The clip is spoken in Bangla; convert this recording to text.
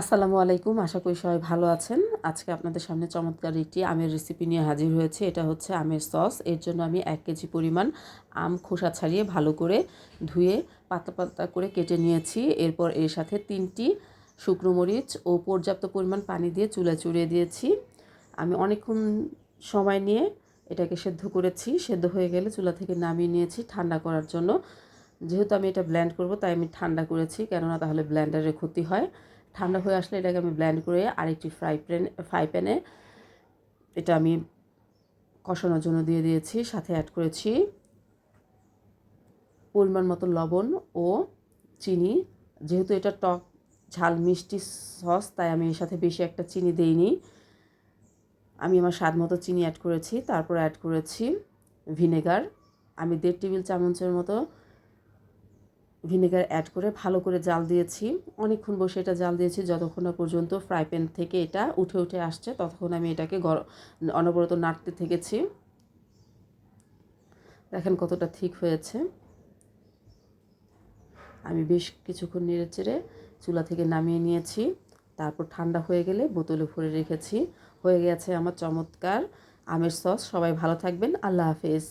আসসালামু আলাইকুম। আশা করি সবাই ভালো আছেন। আজকে আপনাদের সামনে চমৎকার একটি আমের রেসিপি নিয়ে হাজির হয়েছে। এটা হচ্ছে আমের সস এর জন্য আমি এক কেজি পরিমাণ আম খোসা ছাড়িয়ে ভালো করে ধুয়ে পাতা পাতা করে কেটে নিয়েছি। এরপর এর সাথে তিনটি শুকনো মরিচ ও পর্যাপ্ত পরিমাণ পানি দিয়ে চুলায় চুড়িয়ে দিয়েছি। আমি অনেকক্ষণ সময় নিয়ে এটাকে সেদ্ধ করেছি। সেদ্ধ হয়ে গেলে চুলা থেকে নামিয়ে নিয়েছি ঠান্ডা করার জন্য। যেহেতু আমি এটা ব্ল্যান্ড করব, তাই আমি ঠান্ডা করেছি। কেননা তাহলে ব্ল্যান্ডারের ক্ষতি হয়। ঠান্ডা হয়ে আসলে এটাকে আমি ব্ল্যান্ড করে আরেকটি ফ্রাই প্যান ফ্রাই প্যানে এটা আমি কষানোর জন্য দিয়ে দিয়েছি, সাথে অ্যাড করেছি পরিমাণ মতো লবণ ও চিনি। যেহেতু এটা টক, ঝাল, মিষ্টি সস, তাই আমি এর সাথে বেশি একটা চিনি দেইনি। আমি আমার স্বাদ মতো চিনি অ্যাড করেছি, তারপর অ্যাড করেছি ভিনেগার আমি দেড় টেবিল চামচের মতো ভিনেগার অ্যাড করে ভালো করে জাল দিয়েছি। অনেকক্ষণ বসে এটা জাল দিয়েছি, যতক্ষণ না পর্যন্ত ফ্রাই প্যান থেকে এটা উঠে উঠে আসছে, ততক্ষণ আমি এটাকে গর অনবরত নাড়তে থেকেছি। দেখেন কতটা ঠিক হয়েছে। আমি বেশ কিছুক্ষণ নেড়ে চেড়ে চুলা থেকে নামিয়ে নিয়েছি। তারপর ঠান্ডা হয়ে গেলে বোতলে ভরে রেখেছি। হয়ে গেছে আমার চমৎকার আমের সস সবাই ভালো থাকবেন। আল্লাহ হাফেজ।